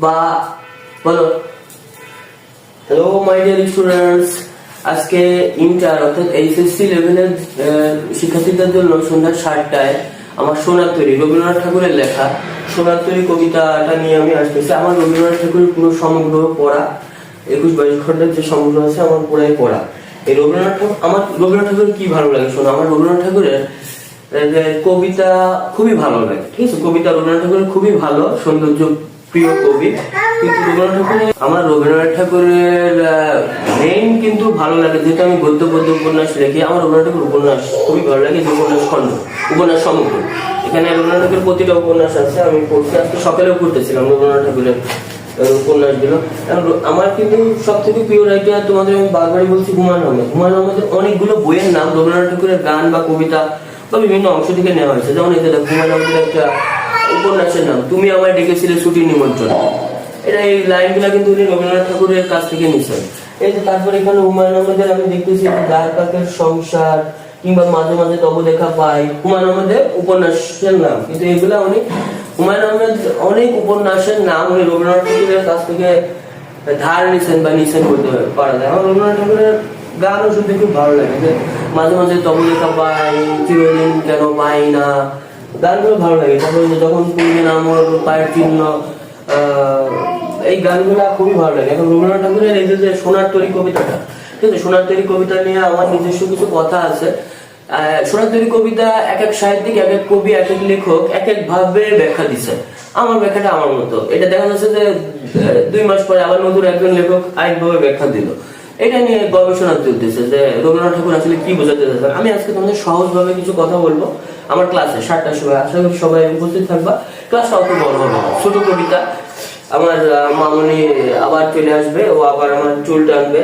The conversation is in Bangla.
বা, বলো। হ্যালো মাই ডিয়ার আজকে ইন্টার অর্থাৎ এইচএসসি লেভেলের শিক্ষার্থীদের জন্য সন্ধ্যা সাতটায় আমার সোনার তৈরি রবীন্দ্রনাথ ঠাকুরের লেখা। সোনার তৈরি কবিতাটা নিয়ে আমি আসতেছি। আমার রবীন্দ্রনাথ ঠাকুরের পুরো সমগ্র পড়া, একুশ বাইশ ঘণ্টার যে সমগ্র আছে, আমার পুরাই পড়া। এই রবীন্দ্রনাথ ঠাকুর, আমার রবীন্দ্রনাথ ঠাকুরের কি ভালো লাগে শোনো? আমার রবীন্দ্রনাথ ঠাকুরের কবিতা খুবই ভালো লাগে, ঠিক আছে? কবিতা রবীন্দ্রনাথ ঠাকুরের খুবই ভালো, সৌন্দর্য প্রিয় কবি। কিন্তু রবীন্দ্রনাথ ঠাকুরের, আমার রবীন্দ্রনাথ ঠাকুরের মেইন কিন্তু ভালো লাগে, যেটা আমি গদ্য, পদ্য, উপন্যাস লিখি, আমার রবীন্দ্রনাথ ঠাকুর উপন্যাস খুবই ভালো লাগে, যে উপন্যাস খণ্ড, উপন্যাস সমগ্র। এখানে রবীন্দ্রনাথ ঠাকুরের প্রতিটা উপন্যাস আছে আমি পড়তে আজকে সকালেও পড়তেছিলাম রবীন্দ্রনাথ ঠাকুরের আহ, উপন্যাসগুলো। আমার কিন্তু সব থেকে প্রিয় রাইটার তোমাদের আমি বারবারই বলছি হুমায়ুন আহমেদ। হুমায়ুন আহমেদের অনেকগুলো বইয়ের নাম রবীন্দ্রনাথ ঠাকুরের গান বা কবিতা বা বিভিন্ন অংশ থেকে নেওয়া হয়েছে। যেমন এতে হুমায়ুন আহমেদের একটা উপন্যাসের নাম তুমি আমায় ডেকেছিলে ছুটির নিমন্ত্রণ। এটা এই লাইনগুলো কিন্তু উনি রবীন্দ্রনাথ ঠাকুরের কাছ থেকে নিছেন। এই যে তারপরে এখানে হুমায়ুন আহমেদের আমি দেখতেছি দার পাকের সংসার কিংবা মাঝে মাঝে তব দেখা পাই। হুমায়ুন আহমেদের উপন্যাসের নাম। কিন্তু এগুলা উনি হুমায়ুন আহমেদ অনেক উপন্যাসের নাম উনি রবীন্দ্রনাথ ঠাকুরের কাছ থেকে ধার নিছেন বা নিছেন বলতে পারা যায়। আমার রবীন্দ্রনাথ ঠাকুরের গানও শুনতে খুব ভালো লাগে। যে মাঝে মাঝে তব দেখা পাই, চিরদিন কেন পাই না। গানগুলো ভালো লাগে। তারপরে যখন কোনদিন আমার পায়ের চিহ্ন এই গানগুলো খুবই ভালো লাগে। এখন রবীন্দ্রনাথ ঠাকুরের এই যে সোনার তরী কবিতাটা আছে সোনার তরী কবিতা নিয়ে আমার নিজস্ব কিছু কথা আছে। সোনার তরী কবিতা এক এক সাহিত্যিক, এক এক কবি, এক এক লেখক এক এক ভাবে ব্যাখ্যা আমার ব্যাখ্যাটা আমার মতো। এটা দেখা যাচ্ছে যে দুই মাস পরে আবার নতুন একজন লেখক আরেকভাবে ব্যাখ্যা দিল। এটা নিয়ে যে, রবীন্দ্রনাথ ঠাকুর আসলে কি বোঝাতে আমি আজকে তোমাদের সহজভাবে কিছু কথা বলব। আমার ক্লাসে সাতটার সময় আশা করি সবাই উপস্থিত থাকবা। ক্লাসটা অত বড় হবে ছোট কবিতা। আমার মামনি আবার চলে আসবে, ও আবার আমার চুল টানবে।